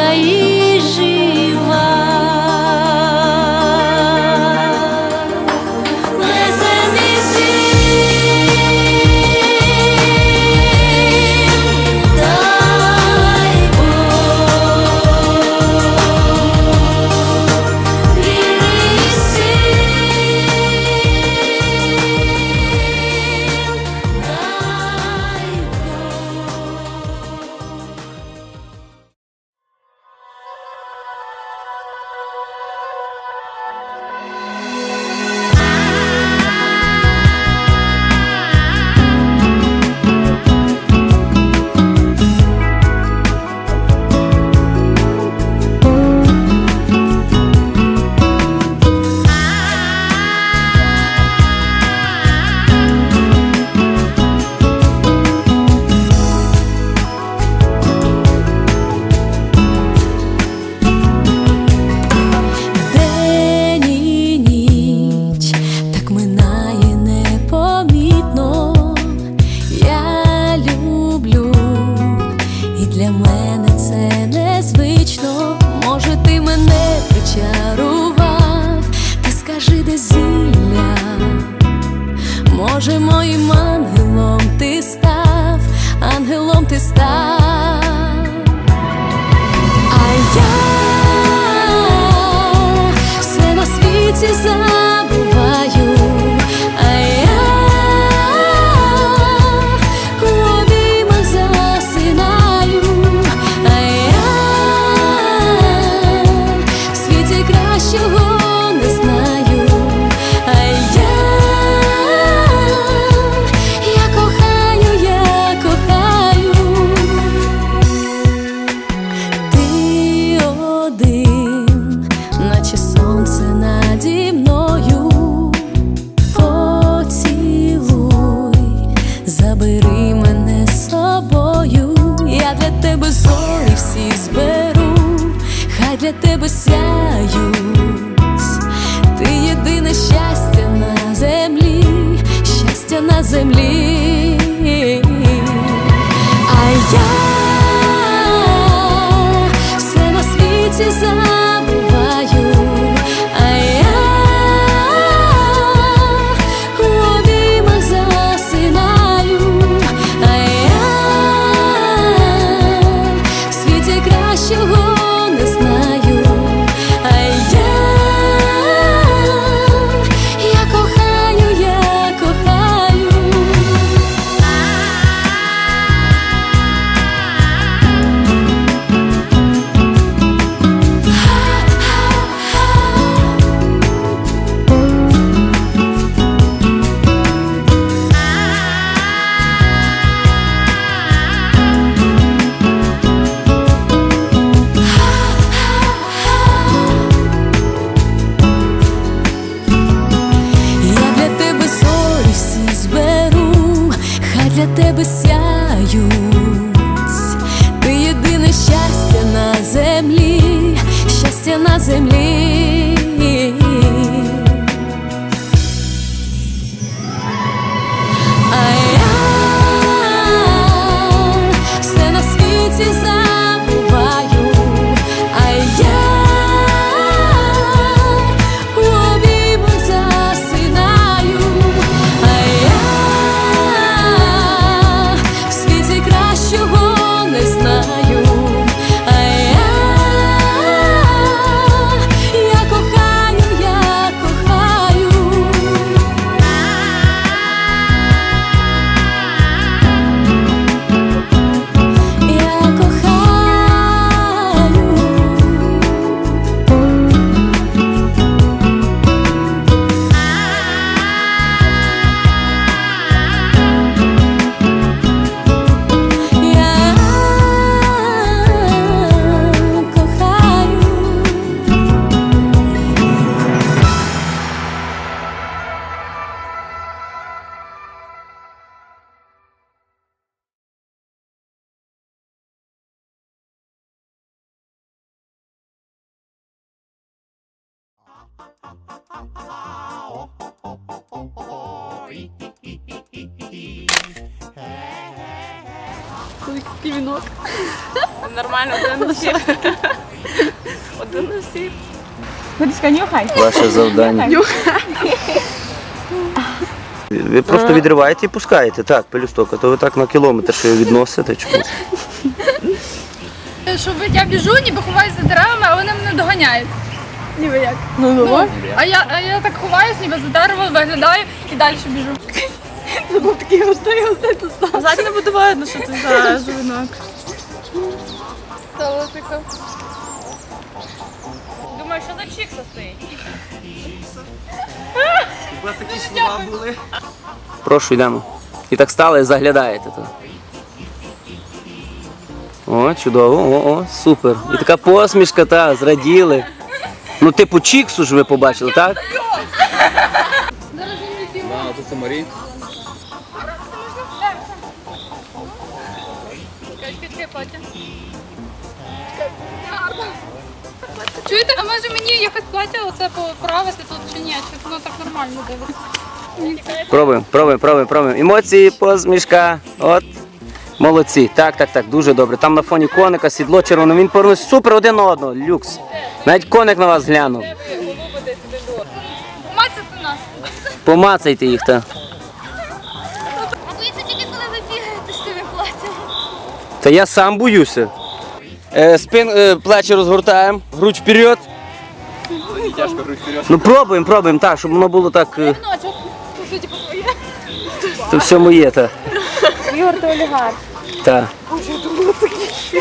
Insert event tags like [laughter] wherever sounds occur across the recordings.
aí. Для мене це незвично, може, ти мене причарував, ти скажи, де зілля, може, моїм ангелом ти став, ангелом ти став, а я все на світі за. тебе ся. Нормально, один на всіх. Один на всіх. Нюхай. Ваше завдання. Ви просто відриваєте і пускаєте, так, пелюсток, а то ви так на кілометр ще його відносите чомусь. Щоб я біжу, ніби ховаюся за деревами, а вони мене доганяють. Ніби як. Ну, ну, А я, а я так ховаюсь, ніби за деревом виглядаю і далі біжу. [laughs] Це був такий густий, густий тут став. Ззаді не буде видно, що ти за [laughs] жовинок. Толотика. Думаю, що за чікса стоїть? Прошу, йдемо. І так стали і заглядаєте. То. О, чудово, о, о, супер. І така посмішка, та, зраділи. Ну, типу, чіксу ж ви побачили, так? Чуєте, а може мені якось плаття оце поправити тут чи ні? Чи воно так нормально дивиться? Пробуємо, пробуємо, пробуємо, пробуємо. Емоції, посмішка. От. Молодці. Так, так, так, дуже добре. Там на фоні коника сідло червоне. Він повернувся супер один на одного. Люкс. Навіть коник на вас глянув. Мацати нас. Помацайте їх та. А боїться тільки, коли ви бігаєте з тими платтями. Та я сам боюся. Е, спин, е, плечі розгортаємо, грудь вперед. Тяжко грудь вперед. Ну пробуємо, пробуємо, так, щоб воно було так. Е, Ночок, по суті, по своє. це все моє, так. Ігор, то олігарх. Так.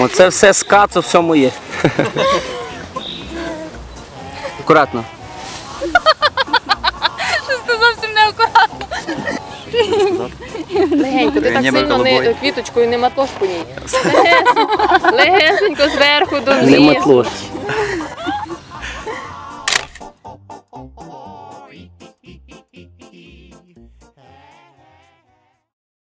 Оце все скацо, все моє. Акуратно. Щось це зовсім не акуратно. Легенько, ти так сильно не квіточкою не матош по ній. Легесенько, легесенько зверху Не донизу. матлош.